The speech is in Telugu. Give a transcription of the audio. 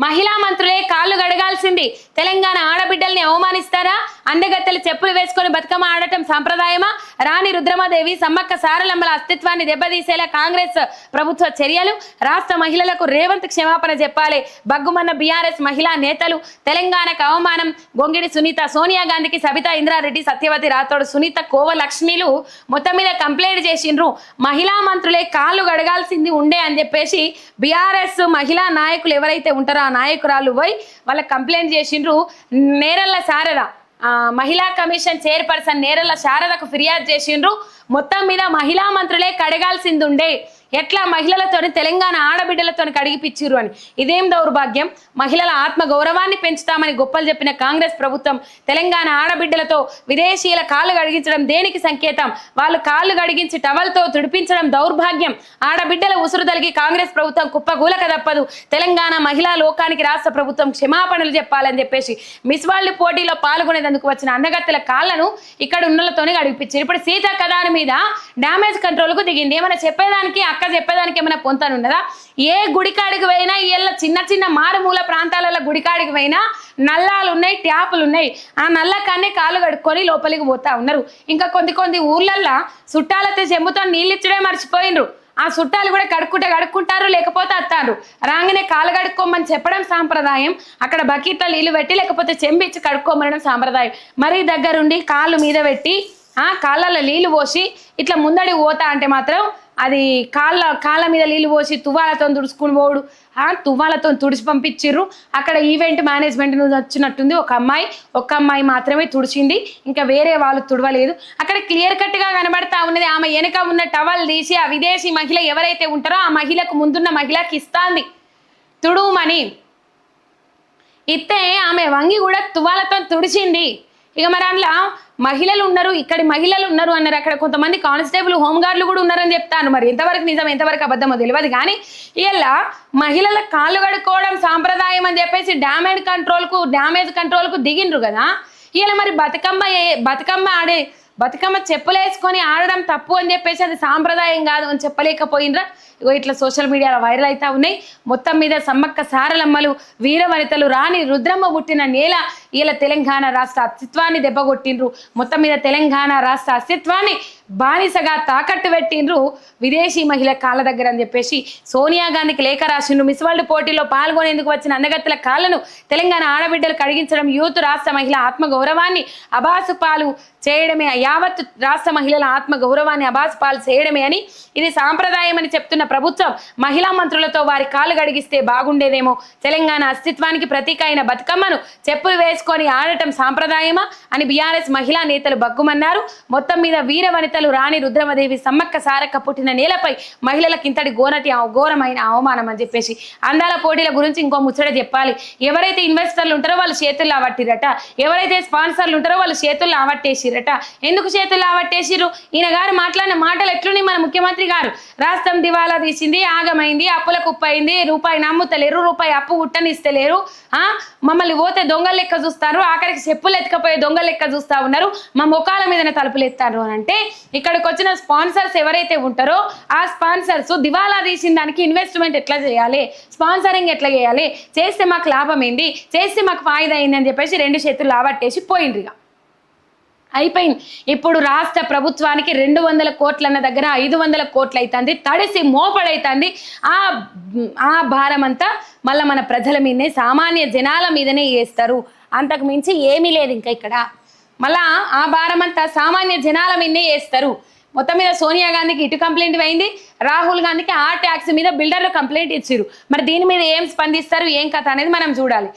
మహిళా మంత్రులే కాళ్ళు గడగాల్సింది. తెలంగాణ ఆడబిడ్డల్ని అవమానిస్తారా? అందగత్తెలు చెప్పులు వేసుకొని బతుకమ్మ ఆడటం సంప్రదాయమా? రాణి రుద్రమాదేవి సమ్మక్క సారలమ్మల అస్తిత్వాన్ని దెబ్బతీసేలా కాంగ్రెస్ ప్రభుత్వ చర్యలు? రాష్ట్ర మహిళలకు రేవంత్ క్షమాపణ చెప్పాలి. బగ్గుమన్న బీఆర్ఎస్ మహిళా నేతలు తెలంగాణకు అవమానం. గొంగిడి సునీత సోనియా గాంధీకి సబితా ఇంద్రారెడ్డి సత్యవతి రాథోడ్ సునీత కోవ లక్ష్మిలు మొత్తం మీద కంప్లైంట్ చేసిండ్రు. మహిళా మంత్రులే కాళ్ళు గడగాల్సింది ఉండే అని చెప్పేసి బీఆర్ఎస్ మహిళా నాయకులు ఎవరైతే ఉంటారో ఆ నాయకురాలు పోయి వాళ్ళకి కంప్లైంట్ చేసిండ్రు. నేరల్ల సారరా మహిళా కమిషన్ చైర్పర్సన్ నేరల శారదకు ఫిర్యాదు చేసిండ్రు. మొత్తం మీద మహిళా మంత్రులే కడగాల్సిందుండే. ఉండే ఎట్లా మహిళలతోని తెలంగాణ ఆడబిడ్డలతోని కడిగిపిచ్చిర్రు అని. ఇదేం దౌర్భాగ్యం? మహిళల ఆత్మ గౌరవాన్ని పెంచుతామని గొప్పలు చెప్పిన కాంగ్రెస్ ప్రభుత్వం తెలంగాణ ఆడబిడ్డలతో విదేశీయుల కాళ్ళు గడిగించడం దేనికి సంకేతం? వాళ్ళు కాళ్ళు గడిగించి టవల్తో తుడిపించడం దౌర్భాగ్యం. ఆడబిడ్డల ఉసురు తలిగి కాంగ్రెస్ ప్రభుత్వం కుప్పగూలక తప్పదు. తెలంగాణ మహిళా లోకానికి రాష్ట్ర ప్రభుత్వం క్షమాపణలు చెప్పాలని చెప్పేసి మిస్ వరల్డ్ పోటీలో పాల్గొనేందుకు వచ్చిన అందగత్తెల కాళ్ళను ఇక్కడ ఉన్నలతోనే గడిపించారు ఇప్పుడు సీత కథాని మీద డ్యామేజ్ కంట్రోల్కు దిగింది. ఏమైనా చెప్పేదానికి అక్క చెప్పేదానికి ఏమైనా పొంతనున్నదా ఏ గుడికాడికి పోయినా ఇళ్ళ చిన్న చిన్న మారుమూల ప్రాంతాలలో గుడికాడికి పోయినా నల్లాలు ఉన్నాయి ట్యాపులు ఉన్నాయి. ఆ నల్ల కాన్నే కాలు కడుక్కొని లోపలికి పోతా ఉన్నారు. ఇంకా కొన్ని కొన్ని ఊర్లల్లో చుట్టాలతో చెంబుతో నీళ్ళిచ్చడే మర్చిపోయినరు ఆ చుట్టాలు కూడా కడుక్కుంటే కడుక్కుంటారు లేకపోతే అత్తారు. రాగానే కాలు కడుక్కోమని చెప్పడం సాంప్రదాయం. అక్కడ బకెట్లో నీళ్ళు పెట్టి లేకపోతే చెంబిచ్చి కడుక్కోమనడం సాంప్రదాయం. మరీ దగ్గరుండి కాళ్ళు మీద పెట్టి ఆ కాళ్ళలో నీళ్ళు పోసి ఇట్లా ముందడి పోతా అంటే మాత్రం అది కాళ్ళ కాళ్ళ మీద నీళ్ళు పోసి తువ్వాలతో తుడుచుకుని పోడు ఆ తువ్వాలతో తుడిచి పంపించిర్రు. అక్కడ ఈవెంట్ మేనేజ్మెంట్ నుంచి వచ్చినట్టుంది. ఒక అమ్మాయి ఒక అమ్మాయి మాత్రమే తుడిచింది. ఇంకా వేరే వాళ్ళు తుడవలేదు. అక్కడ క్లియర్ కట్గా కనబడతా ఉన్నది ఆమె వెనక ఉన్న టవల్ తీసి ఆ విదేశీ మహిళ ఎవరైతే ఉంటారో ఆ మహిళకు ముందున్న మహిళకి ఇస్తాంది. తుడుమని. ఇస్తే ఆమె వంగి కూడా తువాలతో తుడిచింది. ఇక మరి అందులో మహిళలు ఉన్నారు ఇక్కడి మహిళలు ఉన్నారు అన్నారు. అక్కడ కొంతమంది కానిస్టేబుల్ హోంగార్డులు కూడా ఉన్నారని చెప్తాను మరి. ఎంతవరకు నిజం ఎంతవరకు అబద్ధమో తెలియదు. కానీ ఇలా మహిళల కాళ్ళు కడుక్కోవడం సాంప్రదాయం అని చెప్పేసి డ్యామేజ్ కంట్రోల్కు డ్యామేజ్ కంట్రోల్కు దిగిండ్రు కదా. ఇలా మరి బతుకమ్మ ఏ- బతుకమ్మ ఆడే బతుకమ్మ చెప్పులు వేసుకొని ఆడడం తప్పు అని చెప్పేసి అది సాంప్రదాయం కాదు అని చెప్పలేకపోయినరా ఇగో ఇట్లా సోషల్ మీడియాలో వైరల్ అవుతా ఉన్నాయి. మొత్తం మీద సమ్మక్క సారలమ్మలు వీరవనితలు రాణి రుద్రమ్మ పుట్టిన నేల ఇలా తెలంగాణ రాష్ట్ర అస్తిత్వాన్ని దెబ్బగొట్టిండ్రు. మొత్తం మీద తెలంగాణ రాష్ట్ర అస్తిత్వాన్ని బానిసగా తాకట్టు పెట్టిండ్రు విదేశీ మహిళ కాళ్ళ దగ్గర అని చెప్పేసి సోనియా గాంధీకి లేఖ రాసిండ్రు మిస్ వరల్డ్ పోటీలో పాల్గొనేందుకు వచ్చిన అందగత్తెల కాళ్ళను తెలంగాణ ఆడబిడ్డలు కడిగించడం యూత్ రాష్ట్ర మహిళ ఆత్మ గౌరవాన్ని అబాసు పాలు చేయడమే యావత్ రాష్ట్ర మహిళల ఆత్మ గౌరవాన్ని అబాసు పాలు చేయడమే అని ఇది సాంప్రదాయం అని చెప్తున్న ప్రభుత్వం. మహిళా మంత్రులతో వారి కాళ్ళు గడిగిస్తే బాగుండేదేమో. తెలంగాణ అస్తిత్వానికి ప్రతీక అయిన బతుకమ్మను చెప్పులు వేసి వేసుకొని ఆడటం సాంప్రదాయమా అని బీఆర్ఎస్ మహిళా నేతలు బగ్గుమన్నారు. మొత్తం మీద వీర వనితలు రాణి రుద్రమదేవి సమ్మక్క సారక్క పుట్టిన నేలపై మహిళలకు ఇంతటి ఘోరటి ఘోరమైన అవమానం అని చెప్పేసి అందాల పోటీల గురించి ఇంకో ముచ్చట చెప్పాలి. ఎవరైతే ఇన్వెస్టర్లు ఉంటారో వాళ్ళు చేతుల్లో ఆవట్టిరట. ఎవరైతే స్పాన్సర్లు ఉంటారో వాళ్ళు చేతుల్లో ఆవట్టేసిరట. ఎందుకు చేతుల్లో ఆవట్టేసిరు ఈయన గారు మాట్లాడిన మాటలు ఎట్లున్నాయి మన ముఖ్యమంత్రి గారు? రాష్ట్రం దివాలా తీసింది ఆగమైంది అప్పుల కుప్పైంది రూపాయి నమ్ముతలేరు రూపాయి అప్పు ఉట్టనిస్తలేరు ఆ? మమ్మల్ని పోతే దొంగలు లెక్క చూస్తారు. ఆఖరికి చెప్పులు ఎత్తుకపోయే దొంగ లెక్క చూస్తా ఉన్నారు. మా ముఖాల మీదనే తలుపులు ఎత్తారు అని అంటే ఇక్కడికి వచ్చిన స్పాన్సర్స్ ఎవరైతే ఉంటారో ఆ స్పాన్సర్స్ దివాలా తీసిన దానికి ఇన్వెస్ట్మెంట్ ఎట్లా చేయాలి? స్పాన్సరింగ్ ఎట్లా చేయాలి? చేస్తే మాకు లాభం ఏంది? చేస్తే మాకు ఫాయిదా అయింది అని చెప్పేసి రెండు చేతులు లావట్టేసి పోయిండ్రు ఇక. అయిపోయింది. ఇప్పుడు రాష్ట్ర ప్రభుత్వానికి రెండు వందల కోట్లన్న దగ్గర ఐదు వందల కోట్లు అవుతుంది తడిసి మోపడైతుంది. ఆ ఆ భారం అంతా మళ్ళీ మన ప్రజల మీదనే సామాన్య జనాల మీదనే వేస్తారు అంతకు మించి ఏమీ లేదు ఇంకా ఇక్కడ. మళ్ళా ఆ భారం అంతా సామాన్య జనాల మీదనే వేస్తారు. మొత్తం మీద సోనియా గాంధీకి ఇటు కంప్లైంట్ అయింది రాహుల్ గాంధీకి ఆ ట్యాక్స్ మీద బిల్డర్లు కంప్లైంట్ ఇచ్చారు మరి దీని మీద ఏం స్పందిస్తారు ఏం కథ అనేది మనం చూడాలి.